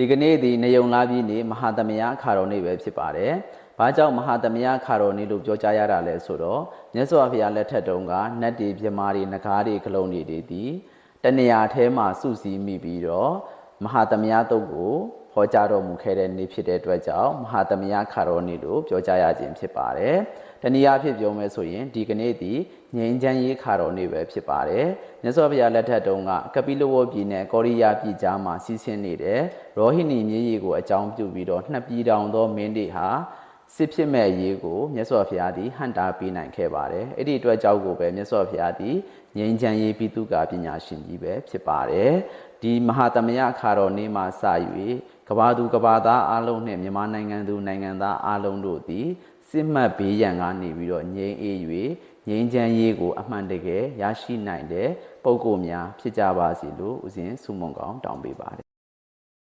ဒီကနေ့ဒီနေုံလာပြည်နေမဟာသမယခါတော်နေ့ပဲဖြစ်ပါတယ်။ဘာကြောင့်မဟာသမယခါတော်နေ့လို့ပြောကြားရတာလဲဆိုတော့မြတ်စွာဘုရားလက်ထက်တုန်းကနတ်တွေပြမာတွေနဂါးတွေကလုံးတွေတွေဒီတနေရာထဲမှာစုစည်းမိပြီးတော့မဟာသမယတုတ်ကို ဟောကြားတော်မူခဲ့တဲ့နေ့ဖြစ်တဲ့အတွက်ကြောင့်မဟာသမယခါတော်နေ့လို့ပြောကြားရခြင်းဖြစ်ပါတယ်။တနည်းအားဖြင့်ပြောမယ်ဆိုရင်ဒီကနေ့ဒီငြိမ်းချမ်းရေးခါတော်နေ့ပဲဖြစ်ပါတယ်။မြတ်စွာဘုရားလက်ထက်တုန်းကကပိလဝပြည်နယ်ကောရိယာပြည်ကြားမှာစီးဆင်းနေတဲ့ရောဟိနီမြေကြီးကိုအကြောင်းပြုပြီးတော့နှစ်ပြည်တောင်သောမင်းတွေဟာ စစ်ဖြစ်မဲ့ရေးကိုမြတ်စွာဘုရားသည်ဟန်တာပေးနိုင်ခဲ့ပါတယ်။အဲ့ဒီအတွက်ကြောင့်ကိုပဲမြတ်စွာဘုရားသည်ငြိမ်းချမ်းရေးပြည်သူကပညာရှင်ကြီးပဲဖြစ်ပါတယ်။ဒီမဟာသမယခါတော်နေ့မှာစ၍ကဘာသူကဘာသားအလုံးနှင့်မြန်မာနိုင်ငံသူနိုင်ငံသားအလုံးတို့သည်စစ်မှတ်ဘေးရန်ကနေပြီးတော့ငြိမ်းအေး၍ငြိမ်းချမ်းရေးကို အမှန်တကယ်ရရှိနိုင်တဲ့ပုံကိုယ်များဖြစ်ကြပါစေလို့ဦးဇင်းဆုမွန်ကောင်းတောင်းပေးပါတယ်